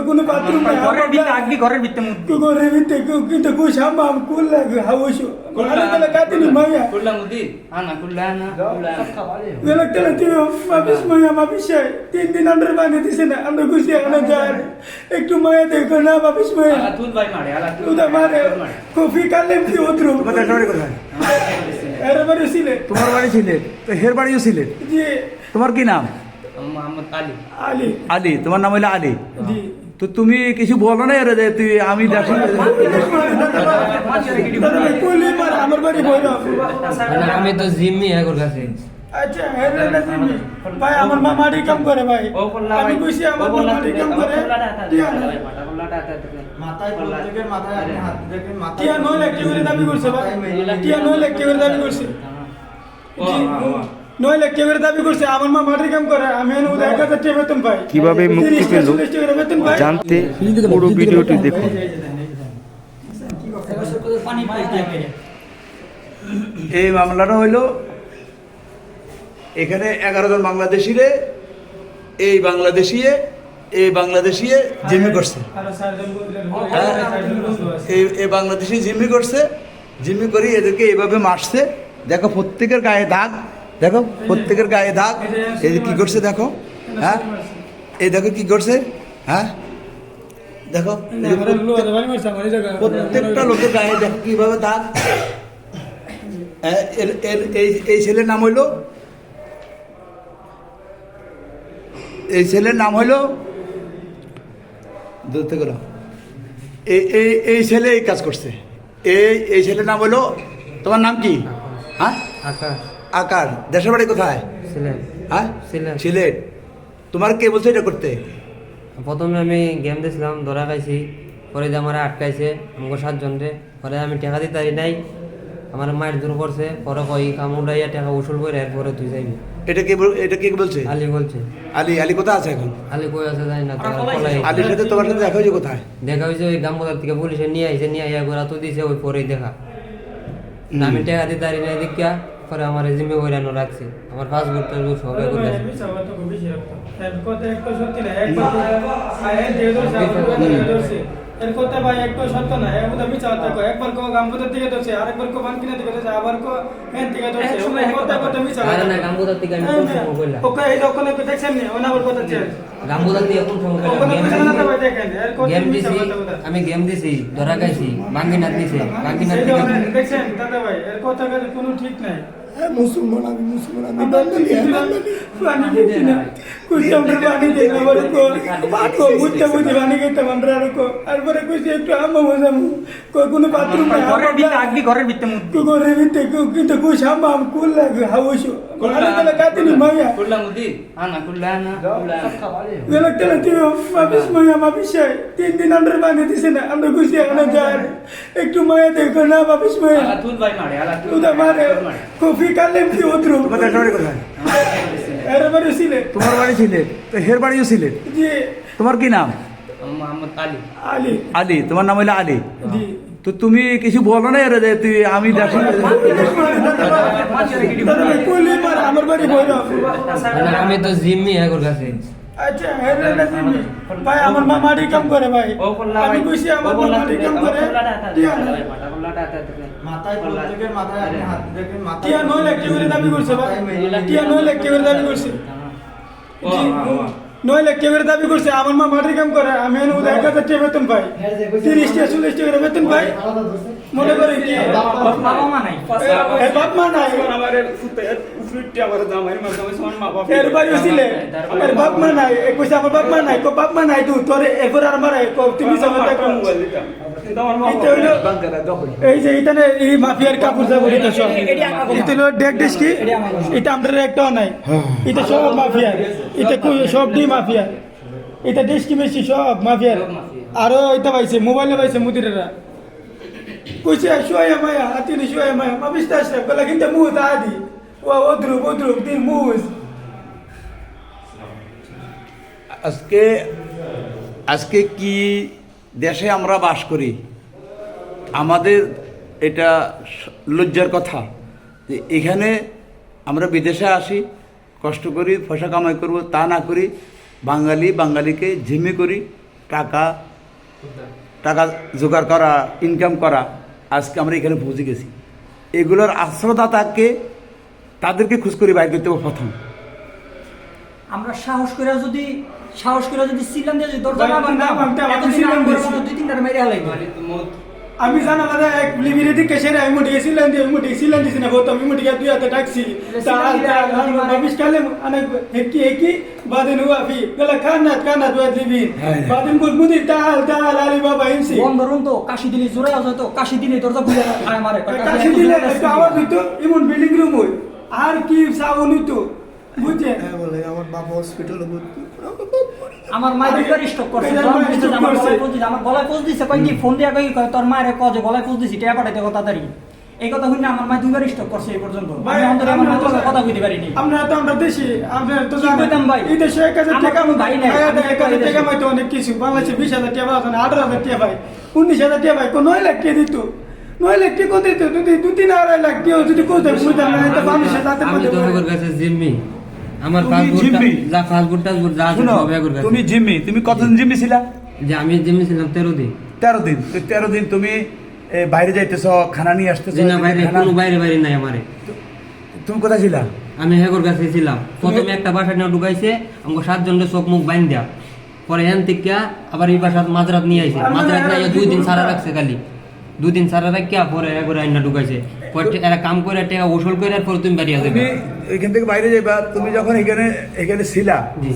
কোনো বাথরুম ঘরের ভিতরে ঘরের ভিতরে কিন্তু হাউসু কাটিনি মাইয়া কুল্লা আনা আনা তুই মাইয়া মাপিস তিন দিন পানি দিছে না আমরা কুছি এখানে যাই একটু মায়া দেখো না মাপিস মাইয়া আলা ভাই মারে মারে কফি কালে কি তোমার বাড়ি সিলেট তো হের বাড়িও সিলেট তোমার কি নাম মোহাম্মদ আলী তোমার নাম হইল আলী তো তুমি কিছু বলো না এর তুই আমি দেখি মানে আমি তো জিম্মি এখন কাছে আচ্ছা হের না ভাই আমার মা মাটি কাম করে ভাই। আমি কইছি আমার মা মাটি কাম করে। টিয়া না- মাথায় ফুল মাথায় আপনি হাত দেখেন মাথায় টিয়া নয় লাখ করে দাবি করছে ভাই। টিয়া নয় লাখ করে দাবি করছে। জি, নয় লাখ করে দাবি করছে আমার মা কাম করে। আমি এনে ওদের এক হাজার টাকা বেতন পাই। কীভাবে মুক্তি পেল? জানতে পুরো ভিডিওটি দেখুন। এই মামলাটা হইল এখানে এগারো জন বাংলাদেশিরে এই বাংলাদেশিয়ে এই বাংলাদেশিয়ে জিম্মি করছে। হ্যাঁ। এই এই বাংলাদেশি জিম্মি করছে। জিম্মি করে এদেরকে এইভাবে মারছে। দেখো প্রত্যেকের গায়ে দাগ দেখো প্রত্যেকের গায়ে দাগ। এই কি করছে দেখো হ্যাঁ? এই দেখো কি করছে হ্যাঁ? দেখো। প্রত্যেকটা লোকের গায়ে দেখো কীভাবে দাগ। এই ছেলের নাম হইল এই ছেলের নাম হইল? ধরতে গেল এই এই এই ছেলে এই কাজ করছে। এই এই ছেলের নাম হইল তোমার নাম কি? হ্যাঁ? আকার দেশের বাড়ি কোথায়? হ্যাঁ? সিলেট। তোমার কে বলছে এটা করতে? প্রথমে আমি গেম দিয়েছিলাম ধরা খাইছি পরে যে আমার আটকাইছে আমাকে সাতজন রে পরে আমি টাকা দিতে পারি নাই আমার মায়ের দূর করছে পরে কই কাম উড়াইয়া টাকা উসুল করে এরপরে তুই যাইবি। এটা কে এটা কে বলছে? আলী বলছে। আলী আলী কোথায় আছে এখন? আলী কই আছে জানি না আলীর সাথে তোমার সাথে দেখা হয়েছে কোথায়? দেখা হয়েছে ওই থেকে পুলিশে নিয়ে আইছে নিয়ে আইয়া করে তো দিছে ওই পরেই দেখা। আমি টাকা দিতে পারি নাই পরে আমার জিম্মে বইরানো রাখছে। আমার পাসপোর্ট টাসপোর্ট সব করে। এর কথা একবার দিয়ে ভাই একটু সত্য না, কো গাম্বুদার দিকে আরেকবার কো বানকিনা দিকে আবার কো এর দিকে। না থেকে আমি কোন সময় কইলাম ওকে এই যে তো দেখছেন নি, ওনা আবার কথা চেঞ্জ। গামবাজার থেকে কোন সময় কইলাম গেম না দিছি কথা কথা। আমি গেম দিছি ধরা দিছে থেকে ধরনের- দেখছেন দাদা ভাই, এর কথা কোনো ঠিক নাই। মুসলমান আমি মুসলমান আমি পানি খেতে না, কুছি আমরা পানি দেই না, কো কো বুঝতে বুঝতে পানি খেতাম আমরা আর কো। আর পরে কুছি একটু আমা মজামু, কো কোনো বাথরুম নাই, ঘরের ভিতরে আমরা- আগবি ঘরের ভিতরে মুদ কো করে কিন্তু কুছ আমা কুল লাগে হাউসু তিন দিন দিছে না আমরা এখানে যাই একটু মায়া দেখো না মাপিস মাইয়া তুল ভাই মারে আলা তুল মারে কফি কালে কি বাড়ি কোথায় এর তোমার বাড়ি সিলেট তো হের বাড়িও সিলেট জি তোমার কি নাম মোহাম্মদ আলী আলী আলী তোমার নাম হইল আলী জি তো তুমি কিছু বলো না এর যে তুই আমি দেখি দাদা ভাই কইলে মার আমার বাড়ি বইরা আমি তো জিম্মি এখন কাছে আচ্ছা ভাই আমার মা মাটি কাম করে ভাই। আমি কইছি আমার মা মাটি কাম করে। মাথায় মাথায় হাত দেখেন মাথায় টিয়া নয় লাখ করে দাবি করছে ভাই। টিয়া নয় লাখ করে। দাবি করছে টাকা করে দাবি করছে আমার মা মাটির কাম করে আমি এনে ওদের এক হাজার টাকা বেতন পাই। তিরিশ টাকা চল্লিশ টাকা বেতন পাই। মনে করে কি? বাবা মা নাই। বাপ মা নাই। আমার আমার দাম আমি মাঝে মাঝে মা বাবা এর বাড়ি ছিলে। এর বাপ মা নাই কইছে আমার বাপ মা নাই কো বাপ মা নাই তুই তোর এরপর আর মারে তুমি এটা হইল এই যে এখানে এই মাফিয়ার কাপড় জাপড় এটা সব। এটা হলো ডেক ডিস্কি এটা আমাদের একটাও নাই। এটা সব মাফিয়া এটা কই- সব ডি মাফিয়া এটা ডিস্কি মেসি সব মাফিয়ার। আরও এটা পাইছে মোবাইলে পাইছে মুদিরেরা। কইছে শুয়ে মায়া হাতিনি শুয়ে মায়া মাফিস্তা আসে বলে কিন্তু মুজ আদি। ও ওদ্রুপ ওদ্রুপ দিন মুজ আজকে আজকে কি দেশে আমরা বাস করি। আমাদের এটা লজ্জার কথা যে এখানে আমরা বিদেশে আসি, কষ্ট করি, পয়সা কামাই করব, তা না করি, বাঙালি বাঙালিকে ঝিমি করি, টাকা টাকা জোগাড় করা ইনকাম করা। আজকে আমরা এখানে পৌঁছে গেছি। এগুলোর আশ্রয়দাতাকে তাদেরকে খুঁজ করে, বাইর করতে প্রথম। আমরা সাহস করে যদি সাহস করে যদি সিলাম দিয়ে যদি দরজা না ভাঙতাম আমি এতদিন আমি দুই তিনটার মেরে আমি জানা দাদা এক লিমিটেড কেসের আমি মুটি গেছিলাম দিয়ে মুটি গেছিলাম দিছি না আমি মুটি গিয়ে দুই হাতে ডাকছি। তার কালে অনেক হেকি হেকি বাদিন হুয়া ফি। গলা খানাত খানাত ওয়া দিবিন বাদিন গুল মুদি তাল তাল আলি বাবা ইনসি বন্ধ রুম তো কাশি দিলে জোরে আওয়াজ হতো কাশি দিলে দরজা খায় মারে কাশি দিলে একটু আওয়াজ হইতো এমন বিল্ডিং রুম হই আর কি সাউন্ড হইতো বুঝছেন? আমার বাবা হসপিটালে ভর্তি। আমার মায়ের দুইবার স্টক করছে আমার গলায় পোজ দিছে আমার গলায় পোজ দিছে কই কি ফোন দিয়া কই কয় তোর মায়ের কয় যে গলায় পোজ দিছি টিয়া পাঠাইতে কথা তাড়াতাড়ি এই কথা শুনে আমার মা দুইবার স্টক করছে এই পর্যন্ত। ভাই, আমি অন্তরে আমার মায়ের তো- কথা কইতে পারিনি। আমরা তো আমরা দেশি আমরা তো কি জানি। কইতাম ভাই? এই দেশে এক হাজার টাকা কোনো ভাই নাই, এক হাজার টাকা। মাইতো অনেক কিছু। বাংলাদেশে বিশ হাজার টাকা যায় আঠারো হাজার টাকা পাই উনিশ হাজার টাকা পাই কোন নয় লাখ টাকা দিত। নয় লাখ টাকা দিত? যদি দু তিন আড়াই লাখ টাকা যদি কোথায় বুঝতাম না এটা মানুষের তাতে আমি তো। হেগোর কাছে জিম্মি। আমার তুমি পাসপোর্ট জিম্মি? যা পাসপোর্ট টাসপোর্ট যা আছে সব হেগোর তুমি জিম্মি। তুমি কতদিন জিম্মি ছিলা? যে আমি জিম্মি ছিলাম তেরো দিন। তেরো দিন। তো তেরো দিন তুমি বাইরে যাইতেছ খানা নিয়ে আসতেছ না বাইরে কোনো বাইরে বাইরে নাই আমারে। তুমি কোথায় ছিলা? আমি হেগোর কাছে ছিলাম। প্রথমে একটা বাসা নিয়ে ঢুকাইছে আমাকে সাতজনের চোখ মুখ বাইন দেয়া পরে হ্যান থেকে আবার এই বাসাত মাঝরাত নিয়ে আইছে। মাঝরাত নিয়ে দুই দিন সারা রাখছে খালি। দুই দিন সারা রাখিয়া পরে করে আইনা ঢুকাইছে। এরা কাম করে টাকা ওসল করে পরে তুমি বাড়ি আসবে। এখান থেকে বাইরে যাইবা তুমি যখন এখানে এখানে ছিলা জি।